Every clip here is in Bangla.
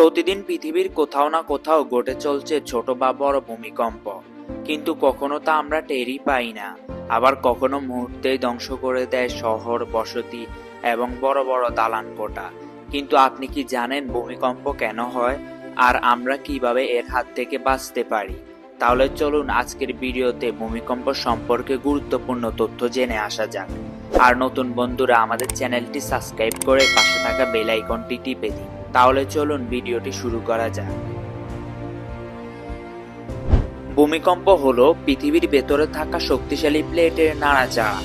প্রতিদিন পৃথিবীর কোথাও না কোথাও ঘটে চলছে ছোট বা বড় ভূমিকম্প। কিন্তু কখনো তা আমরা টেরই পাই না। আবার কখনো মুহূর্তেই ধ্বংস করে দেয় শহর, বসতি এবং বড় বড় দালান কোটা কিন্তু আপনি কি জানেন ভূমিকম্প কেন হয়? আর আমরা কীভাবে এর হাত থেকে বাঁচতে পারি? তাহলে চলুন আজকের ভিডিওতে ভূমিকম্প সম্পর্কে গুরুত্বপূর্ণ তথ্য জেনে আসা যাক। আর নতুন বন্ধুরা আমাদের চ্যানেলটি সাবস্ক্রাইব করে পাশে থাকা বেল আইকনটি টিপে দিন। তাহলে চলুন ভিডিওটি শুরু করা যাক। ভূমিকম্প হলো পৃথিবীর ভেতরে থাকা শক্তিশালী প্লেটের নাড়াচাড়া।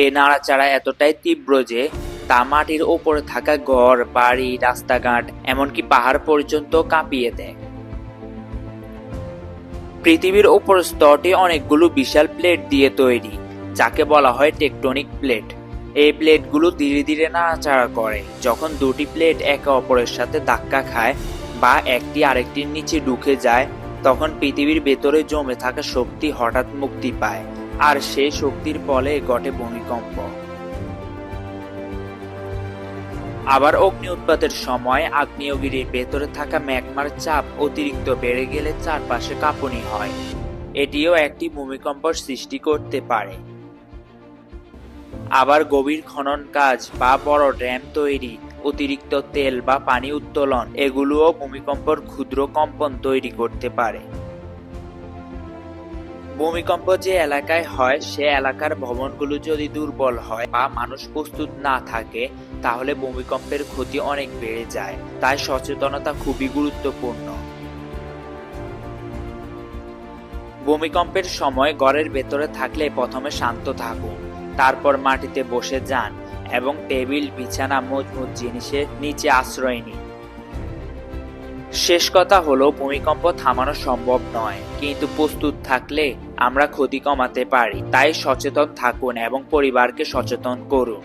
এই নাড়াচাড়া এতটাই তীব্র যে, তা মাটির ওপরে থাকা ঘর, বাড়ি, রাস্তাঘাট, এমনকি পাহাড় পর্যন্ত কাঁপিয়ে দেয়। পৃথিবীর ওপর স্তরটি অনেকগুলো বিশাল প্লেট দিয়ে তৈরি, যাকে বলা হয় টেকটনিক প্লেট। এই প্লেটগুলো ধীরে ধীরে নাড়াচাড়া করে। যখন দুটি প্লেট একে অপরের সাথে ধাক্কা খায় বা একটি আরেকটির নিচে ঢুকে যায়, তখন পৃথিবীর ভেতরে জমে থাকা শক্তি হঠাৎ মুক্তি পায়, আর সেই শক্তির ফলে ঘটে ভূমিকম্প। আবার অগ্নি উৎপাতের সময় আগ্নেয়গিরির ভেতরে থাকা ম্যাগমার চাপ অতিরিক্ত বেড়ে গেলে চারপাশে কাঁপুনি হয়। এটিও একটি ভূমিকম্পর সৃষ্টি করতে পারে। আবার গভীর খনন কাজ বা বড় ড্যাম তৈরি, অতিরিক্ত তেল বা পানি উত্তোলন, এগুলোও ভূমিকম্পর ক্ষুদ্র কম্পন তৈরি করতে পারে। ভূমিকম্প যে এলাকায় হয়, সে এলাকার ভবনগুলো যদি দুর্বল হয় বা মানুষ প্রস্তুত না থাকে, তাহলে ভূমিকম্পের ক্ষতি অনেক বেড়ে যায়। তাই সচেতনতা খুবই গুরুত্বপূর্ণ। ভূমিকম্পের সময় ঘরের ভেতরে থাকলে প্রথমে শান্ত থাকুন। তারপর মাটিতে বসে যান এবং টেবিল, বিছানা, মজবুত জিনিসের নিচে আশ্রয় নিন। শেষ কথা হলো, ভূমিকম্প থামানো সম্ভব নয়, কিন্তু প্রস্তুত থাকলে আমরা ক্ষতি কমাতে পারি। তাই সচেতন থাকুন এবং পরিবারকে সচেতন করুন।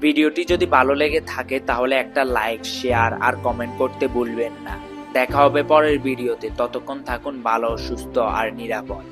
ভিডিওটি যদি ভালো লেগে থাকে, তাহলে একটা লাইক, শেয়ার আর কমেন্ট করতে ভুলবেন না। দেখা হবে পরের ভিডিওতে। ততক্ষণ থাকুন ভালো, সুস্থ আর নিরাপদ।